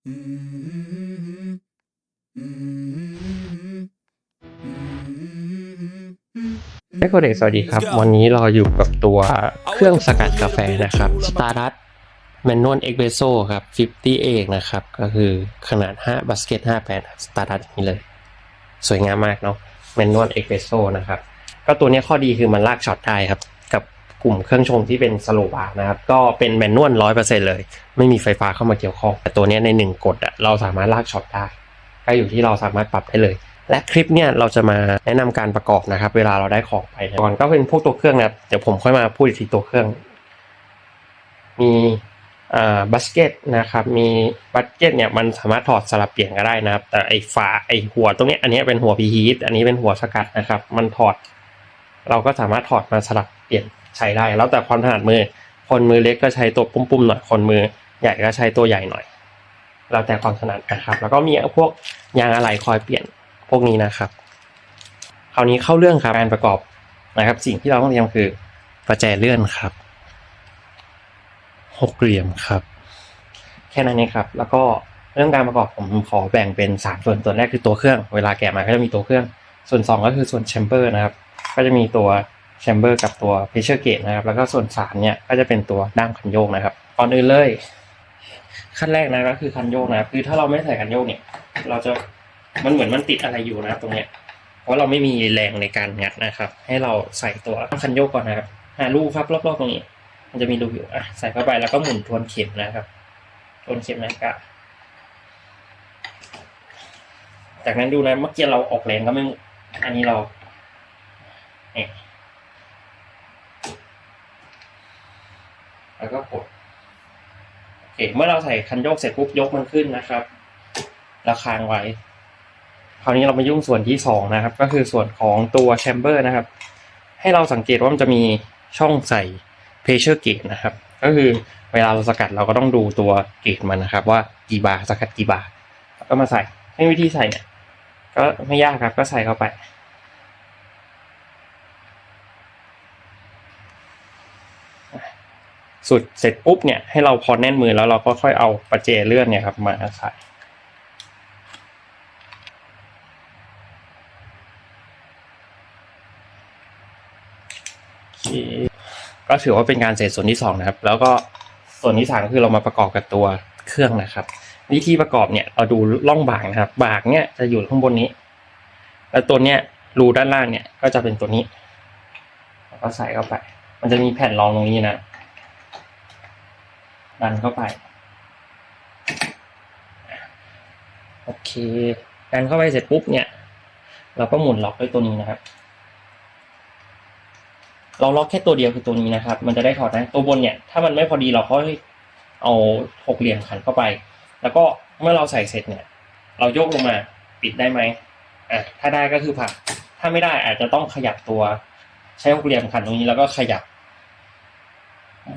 แมคโครเด็กสวัสดีครับ วันนี้เราอยู่กับตัวเครื่องสกัดกาแฟนะครับ Stardust Manual Espresso ครับ 50 เอกนะครับ ก็คือขนาด 5บาสเกต5แปด Stardust อย่างนี้เลย สวยงามมากเนาะ Manual Espresso นะครับ ก็ตัวเนี้ยข้อดีคือมันลากช็อตได้ครับ กลุ่มเครื่องชงที่เป็นสโลบาร์นะครับ ก็เป็นแมนนวลร้อยเปอร์เซ็นเลย ไม่มีไฟฟ้าเข้ามาเกี่ยวข้อง แต่ตัวนี้ในหนึ่งกดอะเราสามารถลากช็อตได้ ก็อยู่ที่เราสามารถปรับได้เลย และคลิปเนี่ยเราจะมาแนะนำการประกอบนะครับ เวลาเราได้ของไปก่อนก็เป็นพวกตัวเครื่องนะครับเดี๋ยวผมค่อยมาพูดอีกทีตัวเครื่อง มีอ่าบัสเกตนะครับ มีบัสเกตเนี่ยมันสามารถถอดสลับเปลี่ยนก็ได้นะครับ แต่ไอ้ฝาไอ้หัวตรงนี้อันนี้เป็นหัวพีฮีทอันนี้เป็นหัวสกัดนะครับ มันถอด เราก็สามารถถอดมาสลับเปลี่ยน ใช้ได้ แล้วแต่ความถนัดมือ คนมือเล็กก็ใช้ตัวปุ้มๆหน่อยคนมือใหญ่ก็ใช้ตัวใหญ่หน่อย แล้วแต่ความถนัดนะครับ แล้วก็มีพวกยางอะไหล่คอยเปลี่ยนพวกนี้นะครับ คราวนี้เข้าเรื่องครับการประกอบนะครับ สิ่งที่เราต้องเตรียมคือประแจเลื่อนครับหกเหลี่ยมครับ แค่นั้นเองครับ แล้วก็เรื่องการประกอบผมขอแบ่งเป็นสามส่วนส่วนแรกคือตัวเครื่อง เวลาแกะมาก็จะมีตัวเครื่อง ส่วนสองก็คือส่วนแชมเบอร์นะครับ ก็จะมีตัว แชมเบอร์กับตัวเพเชอร์เกตนะครับ แล้วก็ส่วนสามเนี่ยก็จะเป็นตัวด้ามคันโยกนะครับก่อนอื่นเลย ขั้นแรกนะก็คือคันโยกนะครับคือถ้าเราไม่ใส่คันโยกเนี่ย เราจะมันเหมือนมันติดอะไรอยู่นะตรงเนี้ยเพราะเราไม่มีแรงในการงัดนะครับ ให้เราใส่ตัวคันโยกก่อนนะครับหารูครับรอบๆตรงนี้ มันจะมีรูอยู่อะใส่เข้าไปแล้วก็หมุนทวนเข็มนะครับ ทวนเข็มนะครับจากนั้นดูนะเมื่อกี้เราออกแรงก็ไม่ อันนี้เราเนี่ย แล้วก็กดโอเคเมื่อเราใส่คันโยกเสร็จปุ๊บยกมันขึ้นนะครับแล้วค้างไว้ คราวนี้เรามายุ่งส่วนที่สองนะครับ ก็คือส่วนของตัวแชมเบอร์นะครับ ให้เราสังเกตว่ามันจะมีช่องใส่เพเชอร์เกตนะครับ ก็คือเวลาเราสกัดเราก็ต้องดูตัวเกตมันนะครับ ว่ากี่บาร์สกัดกี่บาร์ก็มาใส่ให้วิธีใส่เนี่ยก็ไม่ยากครับก็ใส่เข้าไป สุดเสร็จปุ๊บเนี่ยให้เราพอแน่นมือแล้วเราก็ค่อยเอาประเจเลื่อนเนี่ยครับมาใส่ก็ถือว่าเป็นการเสร็จส่วนที่สองนะครับ แล้วก็ส่วนที่สามก็คือเรามาประกอบกับตัวเครื่องนะครับ วิธีประกอบเนี่ยเราดูล่องบางนะครับ บางเนี่ยจะอยู่ข้างบนนี้ แล้วตัวเนี้ยรูด้านล่างเนี่ยก็จะเป็นตัวนี้แล้วก็ใส่เข้าไป มันจะมีแผ่นรองตรงนี้นะ ดันเข้าไป โอเคดันเข้าไปเสร็จปุ๊บเนี่ย เราก็หมุนล็อกด้วยตัวนี้นะครับ เราล็อกแค่ตัวเดียวคือตัวนี้นะครับ มันจะได้ถอดได้ตัวบนเนี่ย ถ้ามันไม่พอดีเราก็เอาหกเหลี่ยมขันเข้าไป แล้วก็เมื่อเราใส่เสร็จเนี่ย เรายกลงมาปิดได้ไหมอะถ้าได้ก็คือผ่านถ้าไม่ได้อาจจะต้องขยับตัว ใช้หกเหลี่ยมขันตรงนี้แล้วก็ขยับ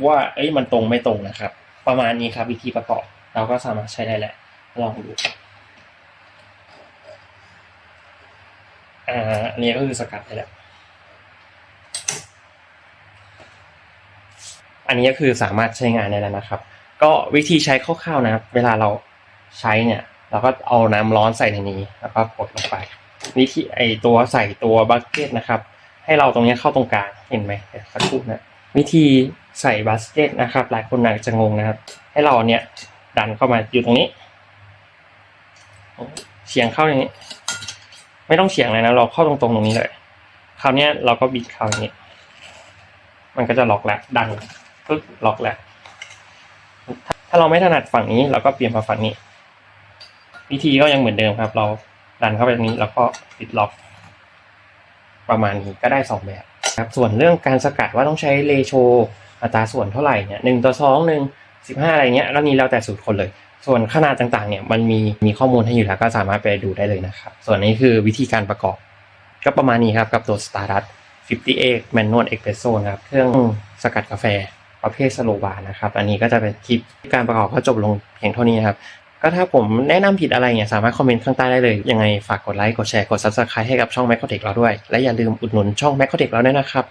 ว่าเอ้ยมันตรงไม่ตรงนะครับ ประมาณนี้ครับวิธีประกอบ เราก็สามารถใช้ได้แหละ ลองดูอ่าอันนี้ก็คือสกัดได้แล้วอันนี้ก็คือสามารถใช้งานได้แล้วนะครับ ก็วิธีใช้คร่าวๆนะครับเวลาเราใช้เนี่ย เราก็เอาน้ำร้อนใส่ในนี้ แล้วก็กดลงไปวิธีไอตัวใส่ตัวบัคเก็ตนะครับ ให้เราตรงนี้เข้าตรงกลางเห็นไหมสักครู่นะ วิธีใส่บัสเกตนะครับ หลายคนอาจจะงงนะครับ ให้เราเนี่ยดันเข้ามาอยู่ตรงนี้เฉียงเข้าอย่างนี้ ไม่ต้องเฉียงเลยนะ เราเข้าตรงๆตรงนี้เลย คราวนี้เราก็บิดเข้าอย่างนี้ มันก็จะล็อกแล้วดันปึ๊บล็อกแล้วถ้าเราไม่ถนัดฝั่งนี้เราก็เปลี่ยนมาฝั่งนี้ วิธีก็ยังเหมือนเดิมครับ เราดันเข้าไปตรงนี้แล้วก็ปิดล็อก ประมาณนี้ก็ได้สองแบบ ครับส่วนเรื่องการสกัดว่าต้องใช้เลโชอัตราส่วนเท่าไหร่เนี่ยหนึ่งต่อสองหนึ่งสิบห้าอะไรเงี้ยแล้วนี้แล้วแต่สูตรคนเลย ส่วนขนาดต่างๆเนี่ยมันมีมีข้อมูลให้อยู่แล้วก็สามารถไปดูได้เลยนะครับ ส่วนนี้คือวิธีการประกอบ ก็ประมาณนี้ครับกับตัว Stardust 58 Manual Espresso นะครับเครื่องสกัดกาแฟประเภทสโลบาร์นะครับ อันนี้ก็จะเป็นคลิปการประกอบก็จบลงเพียงเท่านี้นะครับ ก็ถ้าผมแนะนำผิดอะไรเนี่ยสามารถคอมเมนต์ข้างใต้ได้เลย ยังไงฝากกดไลค์ กดแชร์ กด Subscribe ให้กับช่อง m a c o t e c h เราด้วย และอย่าลืมอุดหนุนช่อง m a c o t e c h เราด้วยนะครับ